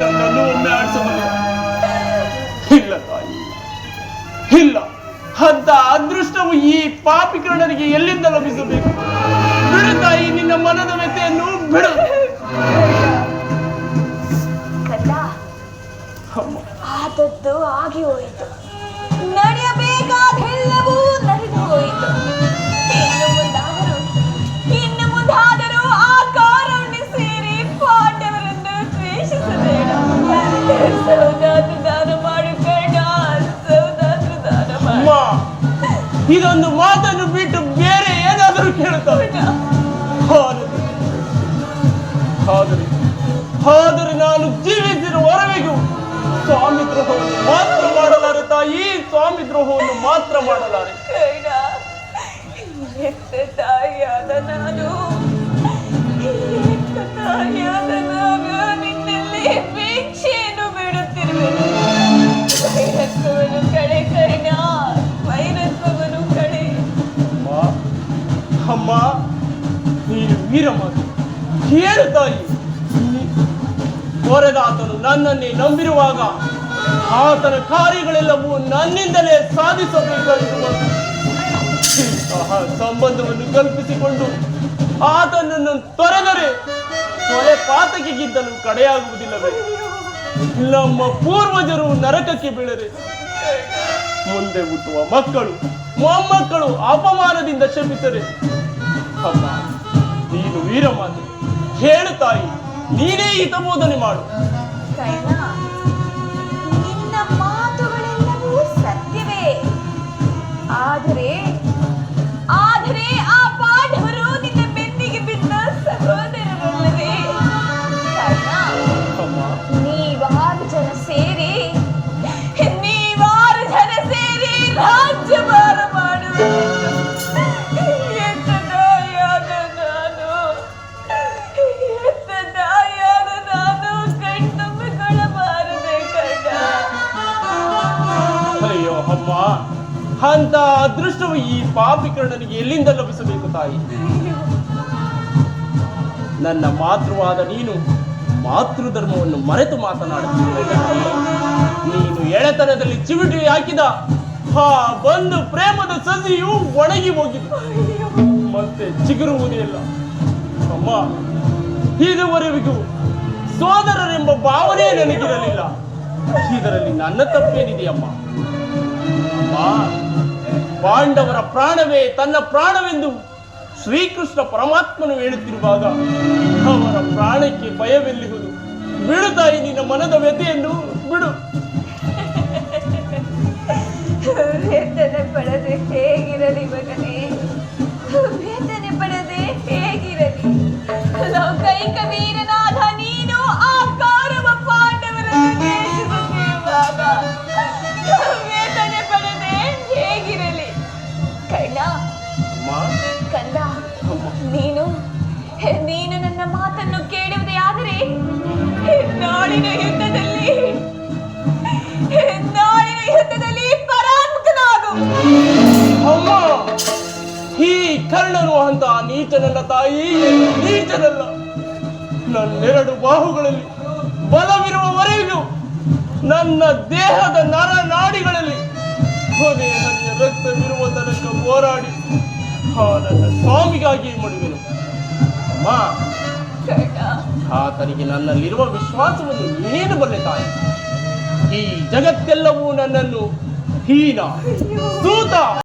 ನನ್ನನ್ನು ಒಮ್ಮೆ ಆಡಿಸಬಲ್ಲೆ ಇಲ್ಲ ತಾಯಿ. ಇಲ್ಲ. ಅಂತ ಅದೃಷ್ಟವು ಈ ಪಾಪಿಕರಣರಿಗೆ ಎಲ್ಲಿಂದ ಲಭಿಸಬೇಕು? ಬಿಡು ತಾಯಿ ನಿನ್ನ ಮನದ ವ್ಯತೆಯನ್ನು ಬಿಡು. ಆದದ್ದು ಆಗಿ ಹೋಯಿತು. ಇದೊಂದು ಮಾತನ್ನು ಬಿಟ್ಟು ಬೇರೆ ಏನಾದರೂ ಕೇಳುತ್ತವೆ? ಆದರೆ ನಾನು ಜೀವಿಸಿರುವವರೆಗೂ ಸ್ವಾಮಿ ದ್ರೋಹವನ್ನು ಮಾತ್ರ ಮಾಡಲಾರೆ ತಾಯಿ ಸ್ವಾಮಿ ದ್ರೋಹವನ್ನು ಮಾತ್ರ ಮಾಡಲಾರೆ. ತಾಯಿಯಾದ ನಾನು ನೀನು ವೀರಮಾತೆ ತಾಯಿ ನೀ- ನನ್ನನ್ನೇ ನಂಬಿರುವಾಗ ಆತನ ಕಾರ್ಯಗಳೆಲ್ಲವೂ ನನ್ನಿಂದಲೇ ಸಾಧಿಸಬೇಕಾಗಿರುವ ಸಂಬಂಧವನ್ನು ಕಲ್ಪಿಸಿಕೊಂಡು ಆತನನ್ನು ತೊರೆದರೆ ತೊರೆ ಪಾತಕಿಗಿಂತಲೂ ಕಡೆಯಾಗುವುದಿಲ್ಲವೇ? ನಮ್ಮ ಪೂರ್ವಜರು ನರಕಕ್ಕೆ ಬೀಳರೆ ಮುಂದೆ ಹುಟ್ಟುವ ಮಕ್ಕಳು ಮೊಮ್ಮಕ್ಕಳು ಅಪಮಾನದಿಂದ ಶಪಿಸರೆ ಅಮ್ಮ ವೀರಮಾತೆ. ಹೇಳು ತಾಯಿ ನೀನೇ ಹಿತಬೋಧನೆ ಮಾಡು. ಅಯ್ಯೋ ಅಮ್ಮ ಅಂತ ಅದೃಷ್ಟವು ಈ ಪಾಪಿಕರಣನಿಗೆ ಎಲ್ಲಿಂದ ಲಭಿಸಬೇಕು ತಾಯಿ? ನನ್ನ ಮಾತೃವಾದ ನೀನು ಮಾತೃಧರ್ಮವನ್ನು ಮರೆತು ಮಾತನಾಡುತ್ತಿರುವೆ ನೀನು ಎಳೆತನದಲ್ಲಿ ಚಿವಿಟಿ ಹಾಕಿದ ಹಾ ಬಂದು ಪ್ರೇಮದ ಸಸಿಯು ಒಣಗಿ ಹೋಗಿದೆ. ಮತ್ತೆ ಚಿಗುರುವುದೇ ಇಲ್ಲ. ಅಮ್ಮ, ಇದುವರೆವಿಗೂ ಸೋದರರೆಂಬ ಭಾವನೆ ನನಗಿರಲಿಲ್ಲ. ಇದರಲ್ಲಿ ನನ್ನ ತಪ್ಪೇನಿದೆ ಅಮ್ಮ ಅಮ್ಮ ಪಾಂಡವರ ಪ್ರಾಣವೇ ತನ್ನ ಪ್ರಾಣವೆಂದು ಶ್ರೀಕೃಷ್ಣ ಪರಮಾತ್ಮನು ಹೇಳುತ್ತಿರುವಾಗ ಅವರ ಪ್ರಾಣಕ್ಕೆ ಭಯವೆಲ್ಲಿಹುದು? ಬಿಡು ತಾಯಿ, ನಿನ್ನ ಮನದ ವ್ಯಥೆಯನ್ನು ಬಿಡು. ಹೇಗಿರಲಿ ಮಗನೇ? ನಾಳಿನ ಯುದ್ಧದಲ್ಲಿ ನಾಳಿನ ಯುದ್ಧದಲ್ಲಿ ಪರಾಂಗುನಾಗು ಅಮ್ಮ ಈ ಕರ್ಣನು ಅಂತ ನೀಚನಲ್ಲ ತಾಯಿ ನೀಚನಲ್ಲ. ನನ್ನೆರಡು ಬಾಹುಗಳಲ್ಲಿ ಬಲವಿರುವವರೆಗೂ ನನ್ನ ದೇಹದ ನರ ನಾಡಿಗಳಲ್ಲಿ ಕೊನೆ ಹನಿಯ ರಕ್ತವಿರುವ ತನಕ ಹೋರಾಡಿ ಆ ನನ್ನ ಸ್ವಾಮಿಗಾಗಿ ಮಡುವೆನು ಅಮ್ಮ. ಆತನಿಗೆ ನನ್ನಲ್ಲಿರುವ ವಿಶ್ವಾಸವನ್ನು ನೀನು ಬಲ್ಲೆ ತಾಯಿ. ಈ ಜಗತ್ತೆಲ್ಲವೂ ನನ್ನನ್ನು ಹೀನ ಸೂತ